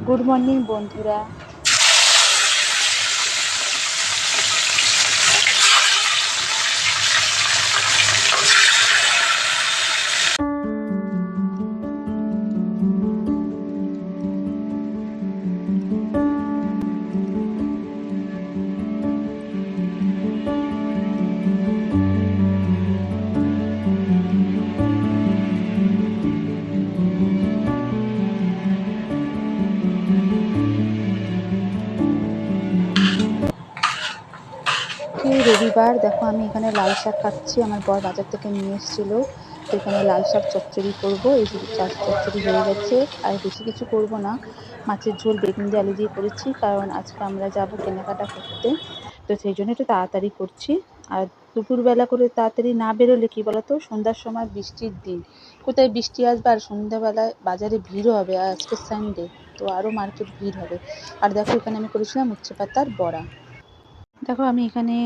Good morning বন্ধুরা। রবিবার দেখো আমি এখানে লাল শাক কাটছি, আমার বর বাজার থেকে নিয়ে এসেছিল। তো এখানে লাল শাক চচ্চড়ি করব, এই চাষ চচ্চড়ি হয়ে গেছে। আর বেশি কিছু করব না, মাছের ঝোল, বেগুন দিয়ে আলু দিয়ে করেছি, কারণ আজকে আমরা যাব কেনাকাটা করতে। তো সেই জন্য একটু তাড়াতাড়ি করছি। আর দুপুরবেলা করে তাড়াতাড়ি না বেরোলে কী বলতো, সন্ধ্যার সময় বৃষ্টির দিন। কোথায় বৃষ্টি আসবে আর সন্ধ্যাবেলায় বাজারে ভিড়ও হবে, আর আজকে সানডে তো আরও মার্কেট ভিড় হবে। আর দেখো এখানে আমি করেছিলাম উচ্ছে পাতার বড়া। দেখো আমি এখানে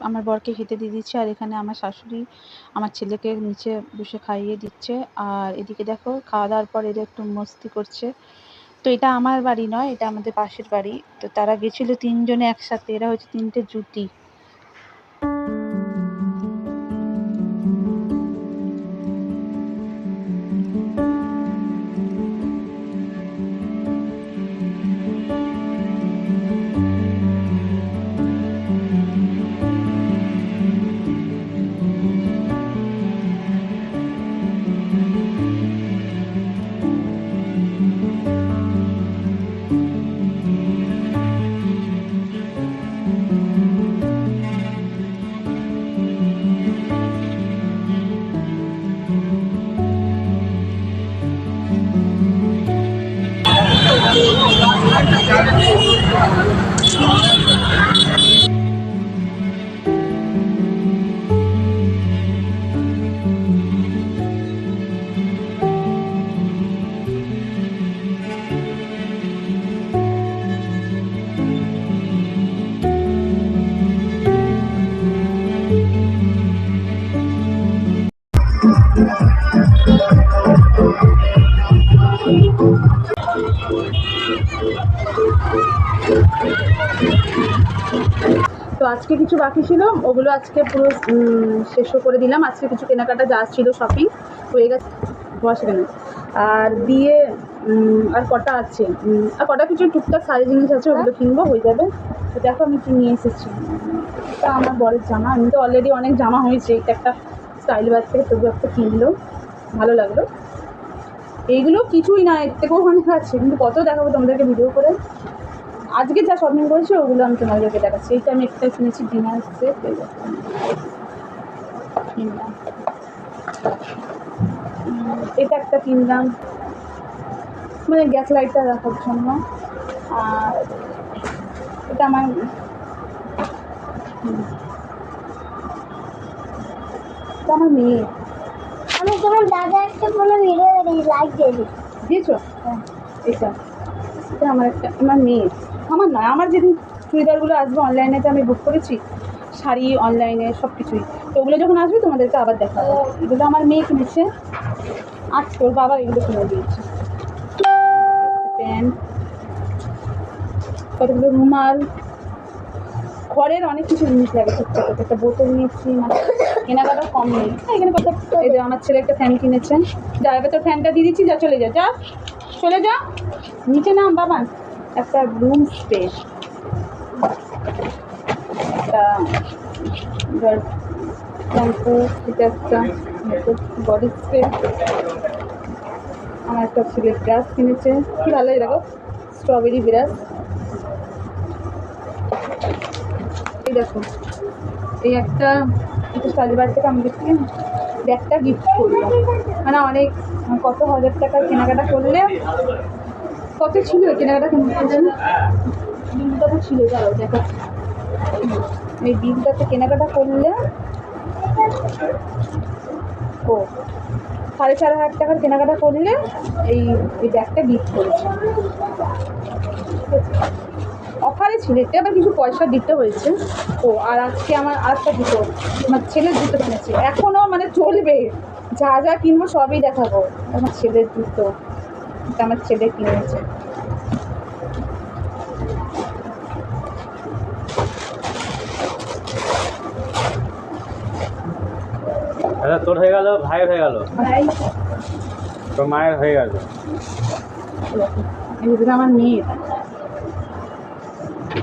আমার বরকে খেতে দিয়ে দিচ্ছে, আর এখানে আমার শাশুড়ি আমার ছেলেকে নিচে বসে খাইয়ে দিচ্ছে। আর এদিকে দেখো, খাওয়া দাওয়ার পর এরা একটু মস্তি করছে। তো এটা আমার বাড়ি নয়, এটা আমাদের পাশের বাড়ি। তো তারা গেছিল তিনজনে একসাথে, এরা হচ্ছে তিনটে জুটি। তো আজকে কিছু বাকি ছিল। ওগুলো আজকে পুরো শেষও করে দিলাম। আজকে কিছু কেনাকাটা যা ছিল শপিং হয়ে গেছে। বসে কেন আর দিয়ে আর কটা আছে? আর কটা কিছু টুকটাক সারি জিনিস আছে, ওগুলো কিনবো, হয়ে যাবে। তো দেখো আমি কি নিয়ে এসেছি। এটা আমার বরের জামা। আমি তো অলরেডি অনেক জামা হয়েছে। এটা একটা স্টাইল থেকে তবু একটা কিনলো। ভালো লাগল। এইগুলো কিছুই না, এর থেকেও অনেক আছে কিন্তু কত দেখাবো তোমাদেরকে ভিডিও করে? আজকে যা শপিং করেছি, ওগুলো আমি তোমাদেরকে দেখাচ্ছি। এইটা আমি একটা শুনেছি ডিনার কিনলাম। এটা একটা কিনলাম। মানে গ্যাস লাইটটা রাখার জন্য। আর এটা আমার। এটা আমার মেয়ে। তোমার দাদা একটা কোনো ভিডিও লাইক দিয়ে দিয়েছ? হ্যাঁ এটা এটা আমার একটা, আমার মেয়ে। আমার নয় আমার যেদিন চুড়িদারগুলো আসবে অনলাইনে তো আমি বুক করেছি, শাড়ি অনলাইনে সব কিছুই তো ওগুলো যখন আসবে, তোমাদেরকে আবার দেখাবো। এগুলো আমার মেয়ে কিনেছে আজকে ওর বাবা এগুলো কিনে দিয়েছে। প্যান্ট, কতগুলো রুমাল। ঘরের অনেক কিছু জিনিস লাগে একটা বোতল নিয়েছি মানে কেনাকাটা কম নেই। হ্যাঁ, এখানে কত এই যে আমার ছেলে একটা ফ্যান কিনেছেন। যা এবার তোর ফ্যানটা দিয়ে দিচ্ছি যা চলে যা যা। চলে যা। নিচে নাম বাবা। একটা রুম স্পেস একটা শ্যাম্পু এটা একটা বডি স্প্রে আমার একটা চুলের ব্রাশ কিনেছে। কি ভালো দেখো স্ট্রবেরি ব্রাশ এই দেখো এই একটা এটা শালিবার থেকে আমাদেরকে ব্যাগটা গিফট করল। মানে অনেক কত হাজার টাকার কেনাকাটা করলে, কত ছিল কেনাকাটা বিলটা তো ছিল দাঁড়াও দেখাচ্ছি এই বিলটাতে কেনাকাটা করলে ও, সাড়ে চার হাজার টাকার কেনাকাটা করলে এই এই ব্যাগটা গিফট করেছে। অফারে ছিল এটা আবার কিছু পয়সা দিতে হয়েছে। ও আর আজকে আমার আরেকটা জুতো আমার ছেলের জুতো কিনেছে। এখনও মানে চলবে যা যা কিনবো সবই দেখাবো। আমার ছেলের জুতো আমার ছেলে কিনেছে। আচ্ছা, তোর হয়ে গেল ভাইয়ের হয়ে গেল? তোর মায়ের হয়ে গেল? আমার মেয়ে।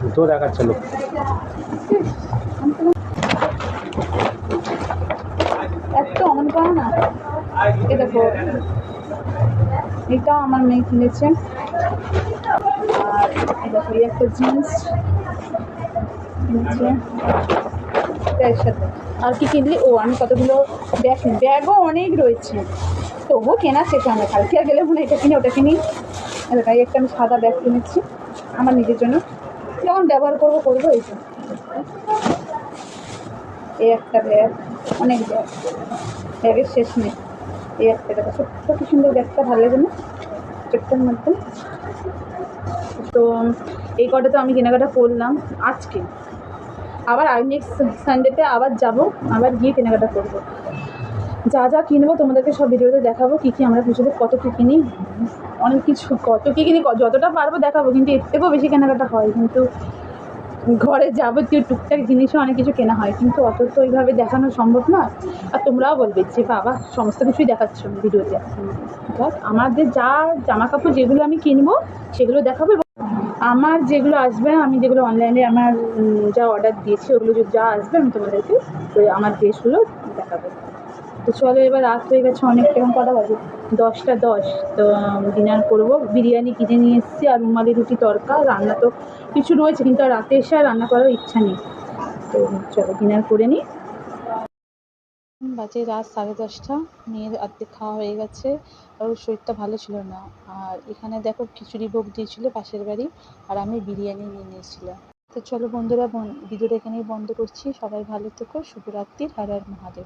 দুটো দেখাচ্ছে লোক। এ এটাও আমার মেয়ে কিনেছে। আর দেখো এই একটা জিন্স কিনেছে। এর সাথে। আর কি কিনলি? ও আমি কতগুলো ব্যাগ ব্যাগও অনেক রয়েছে। তবুও কেনা শেষ হয় না। কালকে আর গেলে মনে এটা কিনি ওটা কিনি। দেখো, একটা আমি সাদা ব্যাগ কিনেছি আমার নিজের জন্য। যখন ব্যবহার করব করব এই তো এই একটা ব্যাগ অনেক ব্যাগ ব্যাগের শেষ নেই। এই একটা দেখো, ছোট্ট, কি সুন্দর ব্যাগটা, ভালো লাগে না? ছোট্টের মধ্যে। তো এই কটা তো আমি কেনাকাটা করলাম আজকে। আবার আর নেক্সট সানডেতে আবার যাব, আবার গিয়ে কেনাকাটা করব। যা যা কিনবো তোমাদেরকে সব ভিডিওতে দেখাবো, কী কী আমরা পুজোতে কত কী কিনি, অনেক কিছু, কত কী কিনি যতটা পারব দেখাবো, কিন্তু এর থেকেও বেশি কেনাকাটা হয়, কিন্তু ঘরে যাবতীয় টুকটাক জিনিসও অনেক কিছু কেনা হয়, কিন্তু অত তো ওইভাবে দেখানো সম্ভব না। আর তোমরাও বলবে যে, বাবা, সমস্ত কিছুই দেখাচ্ছ ভিডিওতে। দেখ আমাদের যা জামা কাপড় যেগুলো আমি কিনবো, সেগুলো দেখাবো আমার যেগুলো আসবে, আমি যেগুলো অনলাইনে আমার যা অর্ডার দিয়েছি, ওগুলো যা আসবে, আমি তোমাদেরকে আমার ড্রেসগুলো দেখাবো। তো চলো এবার রাত হয়ে গেছে অনেকটা, এখন কটা বাজে? দশটা দশ। তো ডিনার করব। বিরিয়ানি কিনে নিয়ে এসেছি, আর রুমালি রুটি তরকা, রান্না তো কিছু রয়েছে, কিন্তু আর রাতে এসে আর রান্না করার ইচ্ছা নেই। তো চলো ডিনার করে নিই। বাজে রাত সাড়ে দশটা, মেয়ের অর্ধেক খাওয়া হয়ে গেছে, আর ওর শরীরটা ভালো ছিল না। আর এখানে দেখো খিচুড়ি ভোগ দিয়েছিল পাশের বাড়ি, আর আমি বিরিয়ানি নিয়ে নিয়েছিলাম। তো চলো বন্ধুরা, বন- ভিডিওটা এখানেই বন্ধ করছি। সবাই ভালো থেকো শুভরাত্রির হর হর মহাদেব।